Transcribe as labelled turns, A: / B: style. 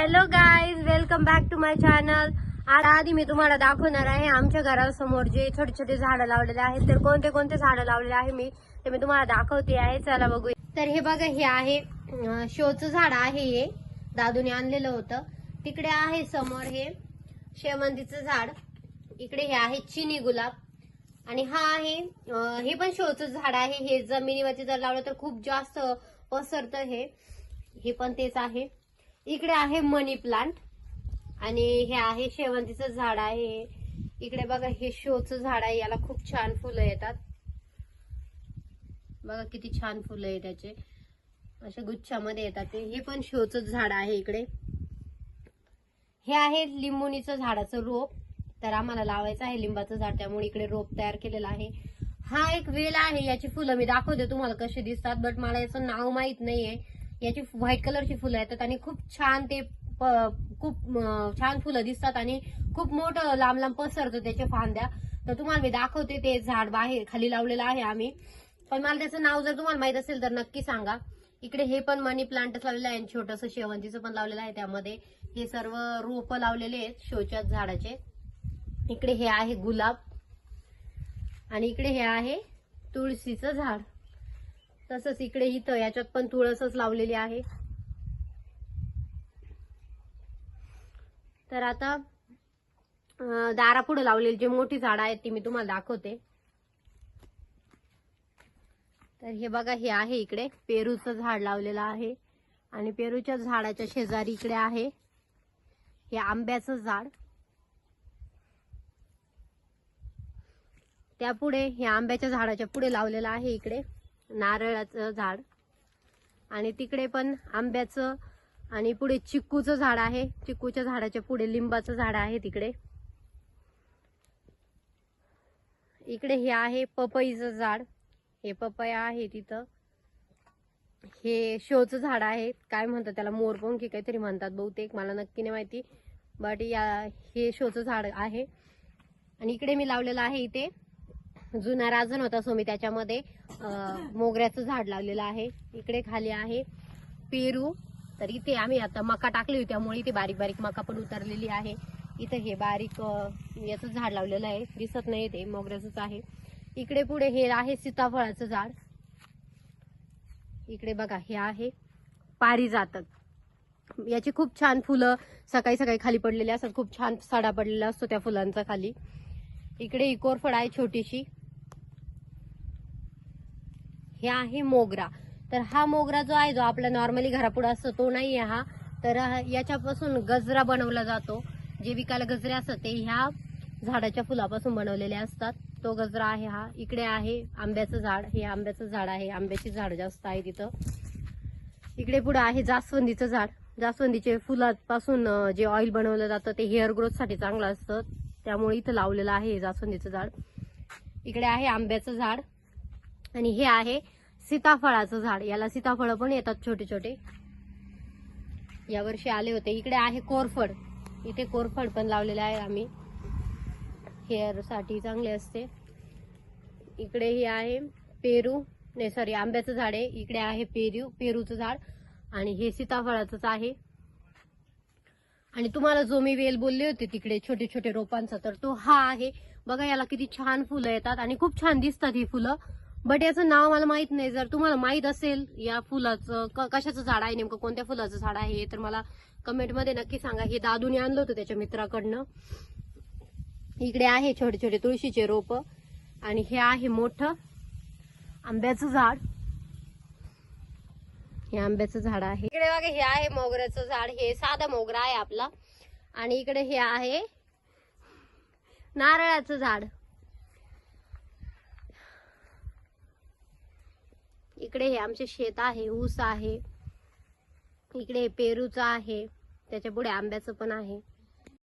A: Hello guys welcome back to my channel आज आधी मी तुम्हाला दाखवणार आहे आमच्या घरासमोर जे छोटे छोटे झाडं लावलेले आहेत. तर कोणते कोणते झाडं लावलेले आहे मी ते मी तुम्हाला दाखवते आहे. चला बघूया. तर हे बघा हे आहे शोचं झाड आहे हे. दादूने आणलेलं होतं. तिकडे आहे समोर हे शेवंतीचं झाड. इकडे हे आहे चिनी गुलाब. आणि हा आहे हे पण शोचं झाड आहे. हे जमिनीवरती जर लावलं तर खूप जास्त पसरतं हे. हे पण तेच आहे. इकडे आहे मनी प्लांट आणि हे आहे शेवंतीचं झाड आहे. इकडे बघा हे शोचं झाड आहे. याला खूप छान फुलं येतात. बघा किती छान फुलं आहे त्याचे. अशा गुच्छामध्ये येतात ते. हे पण शोचं झाड आहे इकडे. हे आहे लिंबुनीचं झाडाचं रोप. तर आम्हाला लावायचं आहे लिंबाचं झाड. त्यामुळे इकडे रोप तयार केलेलं आहे. हा एक वेल आहे. याची फुलं मी दाखवते तुम्हाला कशी दिसतात बट मला याचं नाव माहीत नाहीये. याची व्हाईट कलरची फुलं येतात आणि खूप छान ते प- खूप छान फुलं दिसतात आणि खूप मोठं लांब लांब पसरतो त्याच्या फांद्या. तर तुम्हाला मी दाखवते ते झाड बाहेर खाली लावलेलं आहे आम्ही. पण मला त्याचं नाव जर तुम्हाला माहीत असेल तर नक्की सांगा. इकडे हे पण मनी प्लांटच लावलेलं आहे आणि छोटंसं शेवंतीचं पण लावलेलं आहे त्यामध्ये. हे सर्व रोपं लावलेले आहेत शोच्या झाडाचे. इकडे हे आहे गुलाब. आणि इकडे हे आहे तुळशीचं झाड. तसंच इकडे इथं याच्यात पण तुळसच लावलेली आहे. तर आता दारापुढे लावलेली जे मोठी झाडं आहेत ती मी तुम्हाला दाखवते. तर हे बघा हे आहे इकडे. पेरूचं झाड लावलेलं आहे. आणि पेरूच्या झाडाच्या शेजारी इकडे आहे. हे आंब्याचं झाड. त्यापुढे हे आंब्याच्या झाडाच्या पुढे लावलेलं आहे इकडे. नारळाचं झाड. आणि तिकडे पण आंब्याचं आणि पुढे चिक्कूचं झाड आहे. चिक्कूच्या झाडाच्या पुढे लिंबाचं झाड आहे तिकडे. इकडे हे आहे पपईचं झाड. हे पपया आहे तिथं. हे शोचं झाड आहे. काय म्हणतात त्याला? मोरपंखी काहीतरी म्हणतात बहुतेक. मला नक्की नाही माहिती. बट या हे शोचं झाड आहे. आणि इकडे मी लावलेलं आहे इथे. जुना राजन होता सो मी त्याच्यामध्ये मोगऱ्याचं झाड लावलेलं आहे. इकडे खाली आहे पेरू. तर इथे आम्ही आता मका टाकली होती त्यामुळे इथे बारीक बारीक मका पण उतरलेली आहे. इथं हे बारीक याचं झाड लावलेलं आहे. दिसत नाही ते मोगऱ्याचंच आहे. इकडे पुढे हे आहे सीताफळाचं झाड. इकडे बघा हे आहे पारिजातक. याची खूप छान फुलं सकाळी सकाळी खाली पडलेली असतात. खूप छान सडा पडलेला असतो त्या फुलांचा खाली. इकडे ही कोरफड आहे छोटीशी. हे आहे मोगरा. तर हा मोगरा जो आहे जो आपला नॉर्मली घरापुढे असतो तो नाही आहे हा. तर याच्यापासून गजरा बनवला जातो. जे विकायला गजरे असतात ते ह्या झाडाच्या फुलापासून बनवलेले असतात. तो गजरा आहे हा. इकडे आहे आंब्याचं झाड. हे आंब्याचं झाड आहे. आंब्याची झाड जास्त आहे तिथं. इकडे पुढे आहे जास्वंदीचं झाड. जास्वंदीचे फुलापासून जे ऑइल बनवलं जातं ते हेअर ग्रोथसाठी चांगलं असतं. त्यामुळे इथं लावलेलं आहे जास्वंदीचं झाड. इकडे आहे आंब्याचं झाड. आणि हे आहे सीताफळाचं झाड. याला सीताफळ पण येतात छोटे छोटे. यावर्षी आले होते. इकडे आहे कोरफड. इथे कोरफड पण लावलेले आहे आम्ही. हेअरसाठी चांगले असते. इकडे हे आहे पेरू. नाही सॉरी आंब्याचं झाड आहे. इकडे आहे पेरू पेरूचं झाड. आणि हे सीताफळाचंच आहे. आणि तुम्हाला जो मी वेल बोलले होते तिकडे छोटे छोटे रोपांचा तर तो हा आहे. बघा याला किती छान फुलं येतात आणि खूप छान दिसतात ही फुलं. बट याचं नाव मला माहीत नाही. जर तुम्हाला माहीत असेल या फुलाचं क- कशाचं झाड आहे नेमकं कोणत्या फुलाचं झाड आहे हे तर मला कमेंटमध्ये नक्की सांगा. हे दादूने आणलं होतं त्याच्या मित्राकडनं. इकडे आहे छोटे छोटे तुळशीचे रोप. आणि हे आहे मोठं आंब्याचं झाड. हे आंब्याचं झाड आहे. इकडे बघा हे आहे मोगऱ्याचं झाड. हे साधा मोगरा आहे आपला. आणि इकडे हे आहे नारळाचं झाड. इकडे हे आमचे शेत आहे ऊस आहे. इकडे पेरूचं आहे. त्याच्या पुढे आंब्याचं पण आहे.